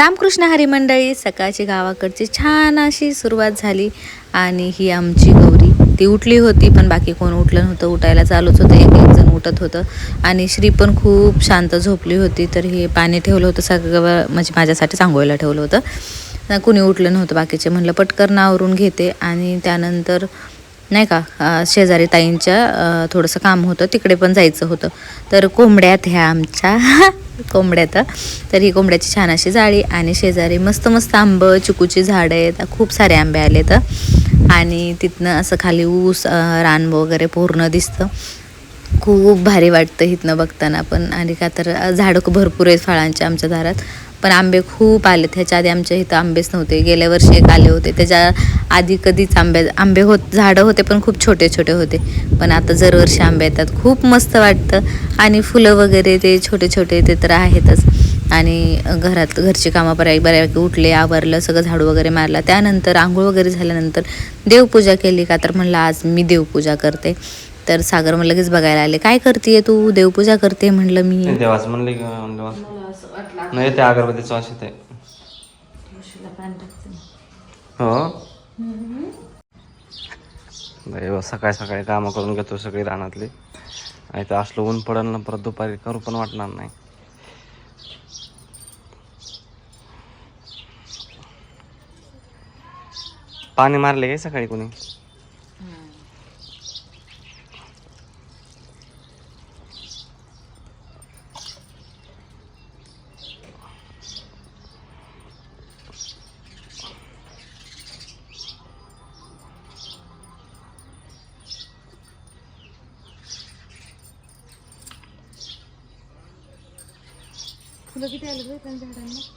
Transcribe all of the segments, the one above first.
रामकृष्ण हरी मंडळी सकाळची गावाकडची छान अशी सुरुवात झाली आणि ही आमची गौरी. ती उठली होती पण बाकी कोण उठलं नव्हतं. उठायला चालूच होतं. एक एक जण उठत होतं. आणि श्री पण खूप शांत झोपली होती. तर हे पाणी ठेवलं होतं सगळं म्हणजे माझ्यासाठी सांगोयला ठेवलं होतं. कुणी उठलं नव्हतं. बाकीचे म्हणलं पटकन आवरून घेते. आणि त्यानंतर नाही का शेजारी ताईंच्या थोडंसं काम होतं तिकडे पण जायचं होतं. तर कोंबड्यात ह्या आमच्या कोंबड्यात तर ही कोंबड्याची छान अशी जाळी आणि शेजारी मस्त मस्त आंबं चिकूची झाडं आहेत खूप सारे आंबे आले तर आणि तिथनं असं खाली ऊस रान वगैरे पूर्ण दिसतं. खूप भारी वाटतं इथनं बघताना पण. आणि का तर झाडं भरपूर आहेत फळांचे आमच्या दारात. पण आंबे खूप आले ह्याच्या आधी आमच्या इथं आंबेच नव्हते. गेल्या वर्षी एक आले होते. त्याच्या आधी कधीच आंबे आंबे होत झाडं होते पण खूप छोटे छोटे होते. पण आता दरवर्षी आंबे येतात. खूप मस्त वाटतं. आणि फुलं वगैरे ते छोटे छोटे ते तर आहेतच. आणि घरात घरची कामं बऱ्या बऱ्यापैकी उठले आवरलं सगळं झाडू वगैरे मारला. त्यानंतर आंघोळ वगैरे झाल्यानंतर देवपूजा केली का तर म्हणलं आज मी देवपूजा करते. तर सागर मग लगेच बघायला आले. काय करते तू? देवपूजा करते म्हणलं मी. देवाच म्हणले नाही ते अगरबत्तीचं वास येते हो? सकाळी सकाळी कामं करून घेतो सगळी रानातली. आणि तर असलं ऊन पडल ना परत दुपारी करू पण वाटणार नाही. पाणी मारले काय सकाळी कोणी?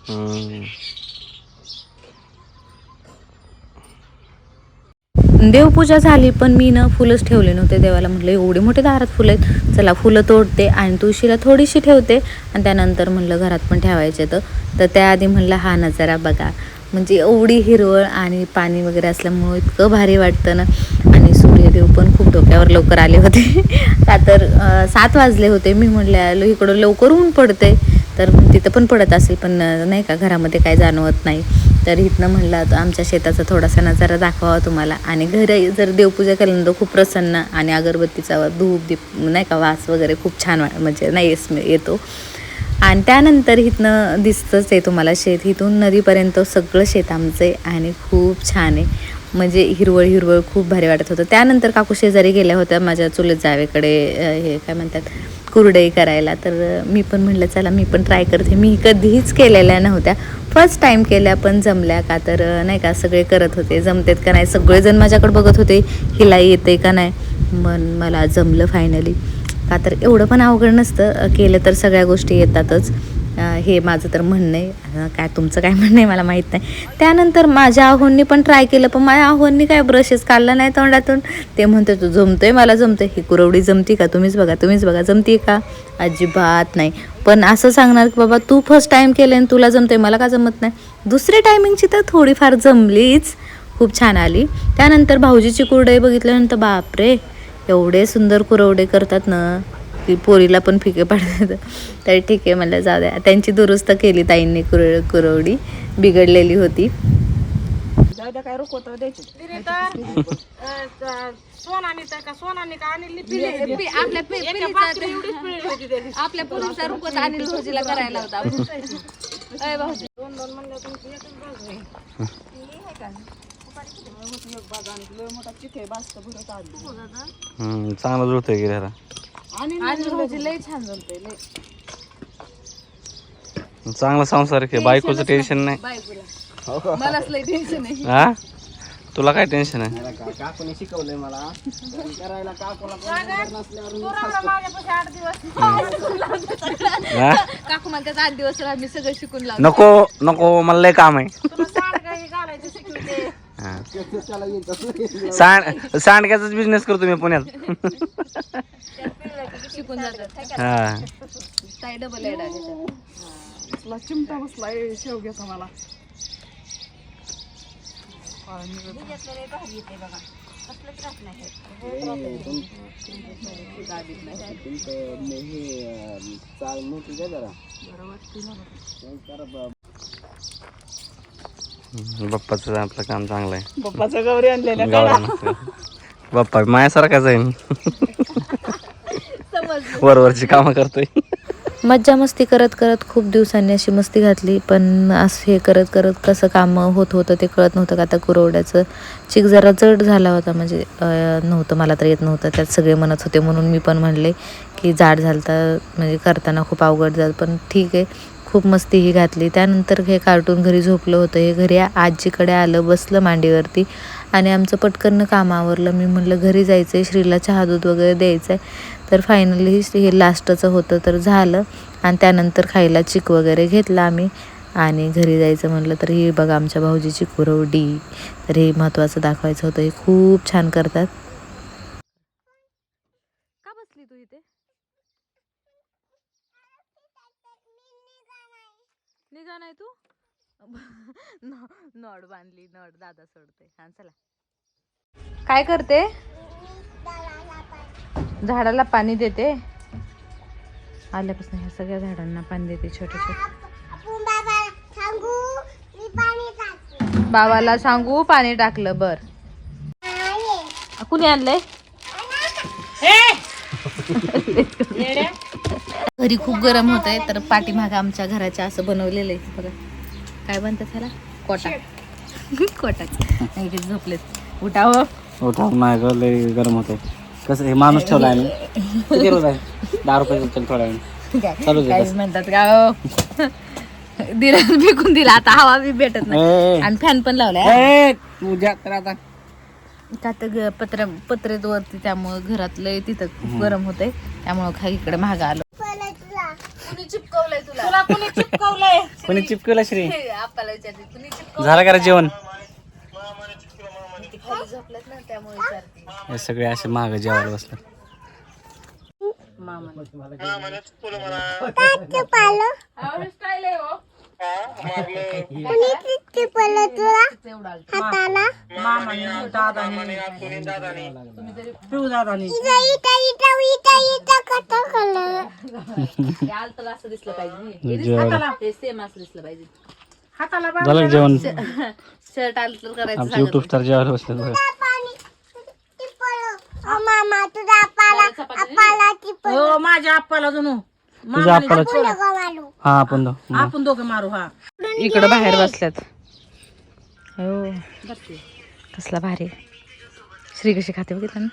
हम्म. देवपूजा झाली पण मी ना फुलंच ठेवले नव्हते देवाला. म्हटलं एवढे मोठे दारात फुलं आहेत. चला फुलं तोडते आणि तुळशीला थोडीशी ठेवते आणि त्यानंतर म्हणलं घरात पण ठेवायचे तर. तर त्याआधी म्हणलं हा नजारा बघा. म्हणजे एवढी हिरवळ आणि पाणी वगैरे असल्यामुळं इतकं भारी वाटतं ना. आणि सूर्यदेव पण खूप डोक्यावर लवकर आले होते. का तर अं, सात वाजले होते. मी म्हटलं आलो इकडं लवकर ऊन पडते तर तिथं पण पडत असेल पण नाही का घरामध्ये काय जाणवत नाही. तर इथनं म्हणलं आमच्या शेताचा थोडासा नजारा दाखवावा तुम्हाला. आणि घरी जर देवपूजा केल्यानंतर खूप प्रसन्न आणि अगरबत्तीचा धूप दीप नाही का वास वगैरे खूप छान वा म्हणजे नाही येतो. आणि त्यानंतर इथनं दिसतंच आहे तुम्हाला शेत. इथून नदीपर्यंत सगळं शेत आमचं आहे आणि खूप छान आहे. म्हणजे हिरवळ हिरवळ खूप भारी वाटत होतं. त्यानंतर काकू शेजारी गेल्या होत्या माझ्या चुलत जावेकडे हे काय म्हणतात कुरडई करायला. तर मी पण म्हटलं चला मी पण ट्राय करते. मी कधीच केलेल्या नव्हत्या. फर्स्ट टाईम केल्या पण जमल्या का? तर नाही का सगळे करत होते. जमतेत का नाही? सगळेजण माझ्याकडे बघत होते हिला येते का नाही? मन मला जमलं फायनली का तर एवढं पण अवघड नसतं केलं तर सगळ्या गोष्टी येतातच. हे माझं तर म्हणणं आहे. काय तुमचं काय म्हणणं आहे मला माहीत नाही. त्यानंतर माझ्या आहोंनी पण ट्राय केलं पण माझ्या आहोंनी काय ब्रशेस काढला नाही तोंडातून. ते म्हणते तू जमतोय मला जमतंय? ही कुरवडी जमती का? तुम्हीच बघा तुम्हीच बघा जमती का? अजिबात नाही. पण असं सांगणार की बाबा तू फर्स्ट टाईम केलं आणि तुला जमतंय मला का जमत नाही? दुसरी टायमिंगची तर थोडीफार जमलीच. खूप छान आली. त्यानंतर भाऊजीची कुरडई बघितल्यानंतर बापरे एवढे सुंदर कुरवडे करतात ना. की पोरीला पण फिके पाडतात. तर ठीक आहे म्हणलं जाऊ द्या. त्यांची दुरुस्त केली ताईंनी कुर कुरवडी. बिघडलेली होती. आपल्या पुरीचा अनिल करायला होता. चांगलं जुळतंय की रे अनिल भाऊजी लय छान जमते लय चांगला संसार आहे बायकोचं टेन्शन नाही. बायकोला. मलाच लय टेन्शन आहे. हा? तुला काय टेन्शन आहे? माझ्यापाशी आठ दिवस हा. काकू मला त्याचा आठ दिवस राहा मी सगळं शिकून नको नको मला लय काम आहे. तुला सांड काही घालायचं शिकवते. हा. सांड सांडक्याचाच बिझनेस करतो मी पुण्यात. शिकून जातात हा. ताई डबल एड आहे चिमटा बसला शेवग्याचा मला हम्म, बाप्पाचं आपलं काम चांगलं आहे. पप्पाचं गौरी आणलेलं नसतं. बाप्पा मायासारखाच आहे वरवरची कामं करतोय. मज्जा मस्ती करत करत खूप दिवसांनी अशी मस्ती घातली पण असं हे करत करत कसं काम होत होतं ते कळत नव्हतं का? आता कुरवड्याचं चिक जरा जड झाला होता म्हणजे नव्हतं मला तर येत नव्हतं. त्यात सगळे म्हणत होते म्हणून मी पण म्हणले की जाड झालता म्हणजे करताना खूप अवघड झालं पण ठीक आहे. खूप मस्ती ही घातली. त्यानंतर हे कार्टून घरी झोपलं होतं. हे घरी आजीकडे आलं बसलं मांडीवरती आणि आमचं पटकन काम आवरलं. मी म्हटलं घरी जायचं आहे श्रीला चहा दूध वगैरे द्यायचं आहे तर फायनली हे लास्टचं होतं तर झालं. आणि त्यानंतर खायला चिक वगैरे घेतला आम्ही. आणि घरी जायचं म्हटलं तर ही बघा आमच्या भाऊजीची कुरवडी. तर हे महत्त्वाचं दाखवायचं होतं. हे खूप छान करतात का बसली तू इथे निघा नाही तू नड बांधली नड दादा सोडते हा चला. काय करते? झाडाला पाणी देते. आल्यापासून ह्या सगळ्या झाडांना पाणी देते छोटे छोटे. बाबाला सांगू पाणी टाकलं बर. कुणी आणलंय? घरी खूप गरम होत आहे तर पाठीमागं आमच्या घराच्या असं बनवलेलं आहे बघा. काय म्हणतात त्याला? कोटा. कोटाच. नाही ते झोपलेत. उठावं. उठा नाही ग लय गरम होते कसं हे माणूस ठेवला आहे मी किती रोज आहे दहा रुपये चल थोड्या वेळ चालू दे म्हणतात का हो? दिला फेकून दिला. आता हवा बी भेटत नाही. ए, आणि फॅन पण लावलाय. ए, तुझ्या तर आता. का तर ग- पत्र पत्रेत वरती त्यामुळं घरातलं तिथं खूप गरम होतंय. त्यामुळं खाली इकडे महाग आलो. तुला कोणी चिपकवलंय? कोणी चिपकलं श्री? आपल्याला विचारते कुणी चिपकवलं? झालं का रे जेवण? ती खाली झोपल्यात ना त्यामुळे विचारते. हे सगळे असे महाग जेवायला बसले आलतला असं दिसलं पाहिजे जेवायला हे सेम असं दिसलं पाहिजे हाताला झालं का जेवण शर्ट आलं करायचं आमचे युट्यूब स्टार जेवायला बसले. हो माझ्या आप्पाला जणू. तुझ्या आपल्याला हा आपण दो आपण दोघं मारू हा. इकडं बाहेर बसल्यात. हो. कसला भारी. श्री कशी खाते बघितलं ना?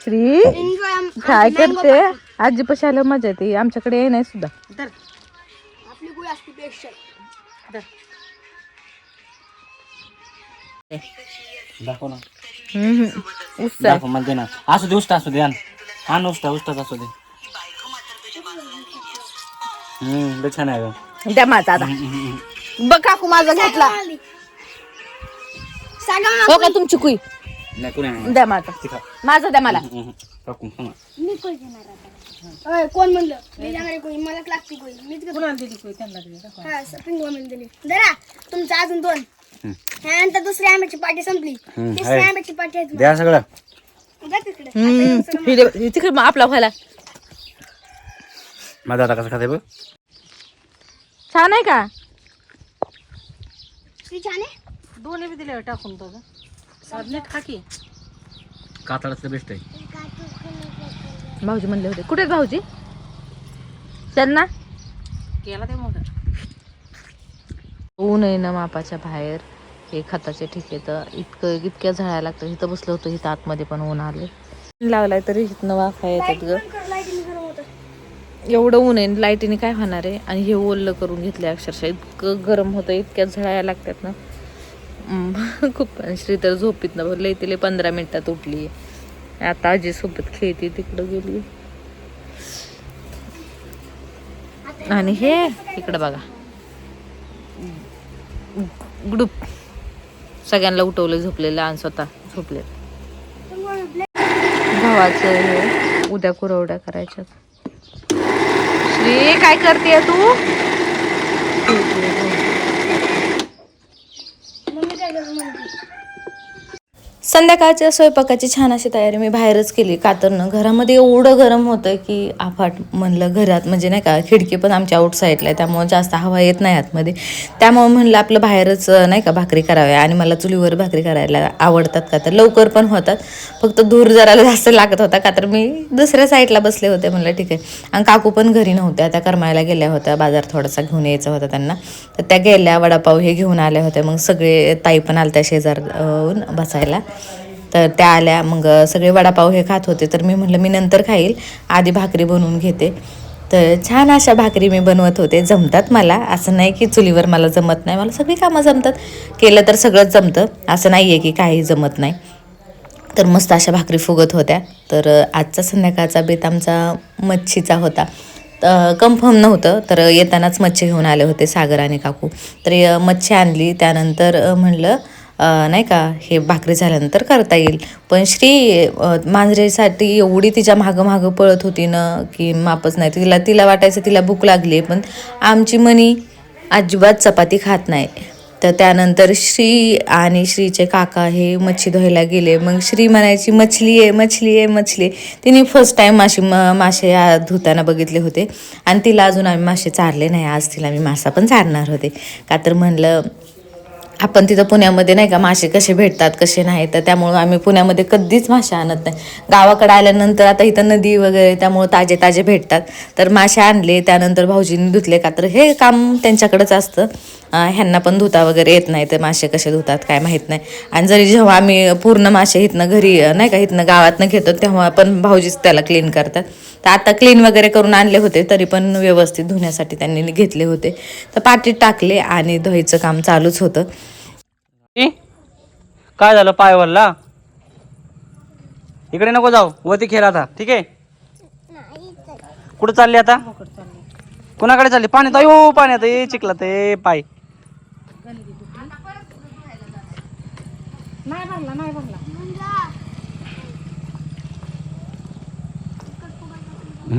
श्री? काय करते? आजी पशी आलं मजा येते. आमच्याकडे ये नाही सुद्धा. दाखव ना. हम्म. उत्साह दाखव मला दे ना. असू दे उष्टा असू दे आण. आण उष्टा उष्टाच असू दे. हम्म छान आहे. द्या माझा आता. बघ काकू माझा घेतला. हो का तुमची कुई. द्या माझा. माझा द्या मला. कोण म्हणलं? मी जाणार कोणी मलाच लागते कोणी मीच कुणाला दिली कोणी त्यांना दिली का? हा पिंग म्हणून दिली जरा तुमचं अजून दोन. हम्म. त्यानंतर दुसरी आंब्याची पाठी संपली. हम्म, तिसरी आहे. आंब्याची पाठी आहे द्या सगळं. जा तिकडे. हम्म. हे दे- हे तिकडे मग आपला व्हायला माझा आता कसं खाते बघ? छान आहे का? श्री छान आहे. दोन्ही बी दिले टाकून खाकी कातळाचं बेस्ट आहे. भाऊजी म्हणले होते. कुठे आहेत भाऊजी? त्यांना? केला ते मोठं. ऊन आहे ना मापाच्या बाहेर. हे खताचे ठिके तर इतकं इतक्या झळायला लागतं. इथं बसलं होतं इथं आतमध्ये पण ऊन आले लावलाय तरी इथनं वाफा येतात ग एवढं ऊन आहे लाईटीने काय होणार आहे? आणि हे ओल्लं करून घेतलं अक्षरशः. इतकं गरम होतं इतक्या झळायला लागतात ना. खूप. श्री तर झोपीत ना लई तिले पंधरा मिनटात उठली. आहे आता आजी सोबत खेळते तिकडं गेली. आणि हे इकडं बघा. ग्रुप सगळ्यांना उठवलं झोपलेलं आणि स्वतः झोपले भावाचं हे उद्या कुरवड्या करायच्या श्री काय करते तू मम्मी काय करत म्हणते संध्याकाळच्या स्वयंपाकाची छान अशी तयारी मी बाहेरच केली. कातरनं घरामध्ये एवढं गरम होतं की आफाट म्हणलं घरात म्हणजे नाही का खिडकी पण आमच्या आउटसाईडला आहे त्यामुळं जास्त हवा येत नाही आतमध्ये. त्यामुळं म्हणलं आपलं बाहेरच नाही का भाकरी कराव्या. आणि मला चुलीवर भाकरी करायला आवडतात का तर लवकर पण होतात. फक्त धूर जरा जास्त लागत होता का तर मी दुसऱ्या साईडला बसले होते म्हणलं ठीक आहे. आणि काकू पण घरी नव्हत्या त्या करमायला गेल्या होत्या बाजार थोडासा घेऊन यायचा होता त्यांना. तर त्या गेल्या वडापाव हे घेऊन आल्या होत्या मग सगळे ताई पण आल्या त्या शेजार बसायला. तर त्या आल्या. मग सगळे वडापाव हे खात होते. तर मी म्हटलं मी नंतर खाईल. आधी भाकरी बनवून घेते. तर छान अशा भाकरी मी बनवत होते. जमतात मला. असं नाही की चुलीवर मला जमत नाही. मला सगळी कामं जमतात. केलं तर सगळंच जमतं. असं नाही आहे की काही जमत नाही. तर मस्त अशा भाकरी फुगत होत्या. तर आजचा संध्याकाळचा बेत आमचा मच्छीचा होता. कन्फर्म नव्हतं. तर येतानाच मच्छी घेऊन आले होते सागर आणि काकू. तर मच्छी आणली. त्यानंतर म्हणलं नाही का हे भाकरी झाल्यानंतर करता येईल. पण श्री मांजरेसाठी एवढी तिच्या मागं मागं पळत होती ना की मापच नाही. तिला तिला वाटायचं तिला भूक लागली पण आमची मनी अजिबात चपाती खात नाही. तर त्यानंतर श्री आणि श्रीचे काका हे मच्छी धुवायला गेले. मग श्री म्हणायची मछली आहे मछली आहे मछली आहे. तिने फर्स्ट टाईम माशी म मासे धुताना बघितले होते. आणि तिला अजून आम्ही मासे चारले नाही. आज तिला मी मासा पण चारणार होते. का तर म्हणलं आपण तिथं पुण्यामध्ये नाही का मासे कसे भेटतात कसे नाही तर त्यामुळं आम्ही पुण्यामध्ये कधीच मासे आणत नाही. गावाकडे आल्यानंतर आता इथं नदी वगैरे त्यामुळं ताजे ताजे भेटतात. तर मासे आणले त्यानंतर भाऊजींनी धुतले का तर हे काम त्यांच्याकडंच असतं. ह्यांना पण धुता वगैरे येत नाही तर मासे कसे धुतात काय माहीत नाही. आणि जरी जेव्हा आम्ही पूर्ण मासे इथनं घरी नाही का इथनं गावातनं घेतो तेव्हा पण भाऊजीच त्याला क्लीन करतात. तर आता क्लीन वगैरे करून आणले होते तरी पण व्यवस्थित धुण्यासाठी त्यांनी घेतले होते. तर पाटीत टाकले आणि धुईचं काम चालूच होतं. ए, काय झालं पायवरला इकडे नको जाऊ वरती खेळ आता ठीक आहे? कुठं चालली आता? कुणाकडे चालली? पाण्यात अयो पाण्यात ए चिखला ते पाय. नाही भरला नाही भरला.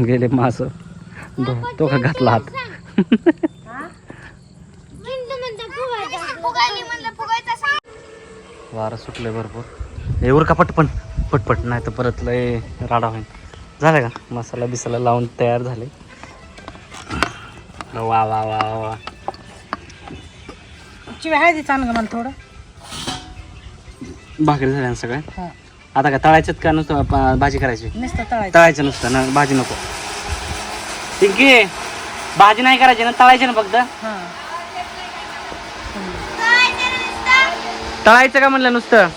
गेले मास. तो का घातला हात. वारं सुटले भरपूर. एवढं का पटपण पटपट नाही तर परत लय राडा होईल झालं का? मसाला बिसाला लावून तयार झाले. वा वा वा वा आहे मला थोडं. भाकरी झाल्या ना सगळ्या? आता काय तळायच्यात का नुसतं पा- भाजी करायची? नुसतं तळायचं. तळायचं नुसतं ना भाजी नको. ठीक आहे. भाजी नाही करायची ना तळायची ना फक्त? हा. तळायचं का म्हणलं नुसतं?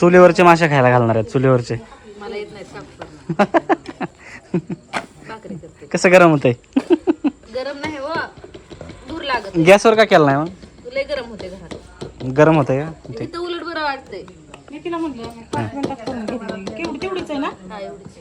चुलीवरचे मासे खायला घालणार आहेत चुलीवरचे. मला येत नाही साफ करणं. भाकरी करते कसं गरम होतंय? गरम नाही हो. दूर लागत गॅसवर का केलं नाही तुला गरम होते घरात. मग गरम होतंय का? उलट बरं वाटतंय. मी तिला म्हटलं पाच मिनिटात करून घेतली केवढी तेवढीच आहे ना हा एवढीच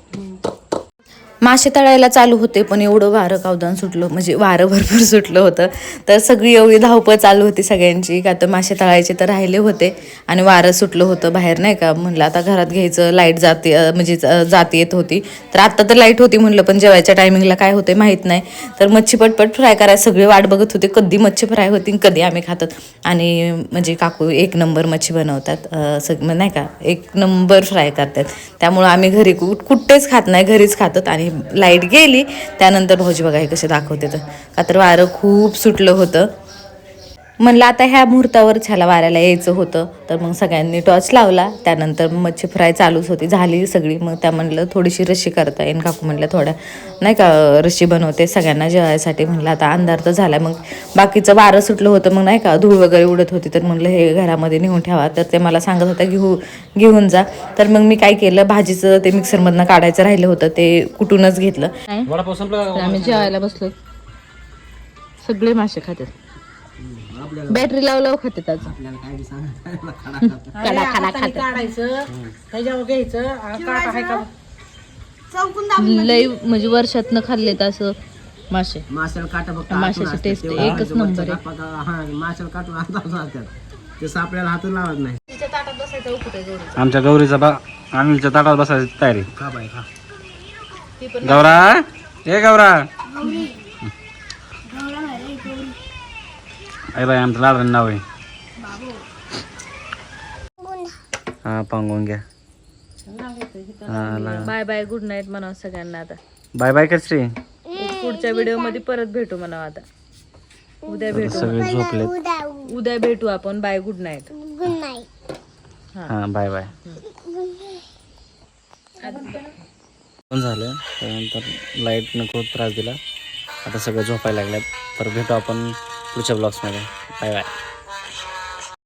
मासे तळायला चालू होते पण एवढं वारं कावदान सुटलं म्हणजे वारं भरपूर सुटलं होतं. तर सगळी एवढी धावपळ चालू होती सगळ्यांची का तर मासे तळायचे तर राहिले होते आणि वारं सुटलं होतं बाहेर नाही का? म्हणलं आता घरात घ्यायचं लाइट जाते म्हणजे जात येत होती. तर आत्ता तर लाइट होती म्हणलं पण जेवायच्या टायमिंगला काय होते माहीत नाही. तर मच्छी पटपट फ्राय करायला सगळे वाट बघत होते कधी मच्छी फ्राय होती कधी आम्ही खातात. आणि म्हणजे काकू एक नंबर मच्छी बनवतात सग नाही का? एक नंबर फ्राय करतात. त्यामुळं आम्ही घरी कुठ कुठेच खात नाही घरीच खातात आणि लाइट गेली त्यानंतर भाऊजी बघा हे कसे दाखवते तर. का तर वारं खूप सुटलं होतं. म्हणलं आता ह्या मुहूर्तावर ह्याला वाऱ्याला यायचं होतं. तर मग सगळ्यांनी टॉर्च लावला. त्यानंतर मच्छी फ्राय चालूच होती. झाली सगळी. मग त्या म्हणलं थोडीशी रशी करता येईल काकू. म्हणलं थोड्या नाही का रशी बनवते सगळ्यांना जेवायसाठी. म्हणलं आता अंधार तर झाला मग बाकीचं वारं सुटलं होतं. मग नाही का धूळ वगैरे उडत होती. तर म्हणलं हे घरामध्ये नेऊन ठेवा. तर ते मला सांगत होतं घेऊ घेऊन जा. तर मग मी काय केलं भाजीचं ते मिक्सरमधनं काढायचं राहिलं होतं. ते कुटूनच घेतलं? आम्ही जेवायला बसलो. सगळे मासे खातात. बॅटरी लाव लाव खातात आज अरे, हाताने काढायचं. त्याच्यावर घ्यायचं. आ, काटा आहे का? चौकून दाबून लय म्हणजे वर्षातनं खाल्लेत असं मासे. माशाला काटा बघ माशाची टेस्ट एकच नंबर आहे. हा माशाला काटून हातात असतात. ते सापड्याला हातून लावत नाही. आमच्या गौरीचा बा अनिलच्या ताटात बसायची तयारी. का बाई हा गौरा ए गौरा. अरे बाई आमचं लाडन नाव आहे. हा पांगून घ्या. हा ला- बाय बाय गुड नाईट म्हणावं सगळ्यांना आता. बाय बाय कर श्री. पुढच्या व्हिडिओमध्ये परत भेटू म्हणावं आता. उद्या भेटू. सगळे झोपलेत. उद्या भेटू आपण. Bye good night. Good night हा बाय बाय. पण झालं. त्यानंतर लाइट नको त्रास दिला. आता सगळं झोपायला लागल्यात. तर भेटू आपण पुढच्या ब्लॉग्समध्ये बाय बाय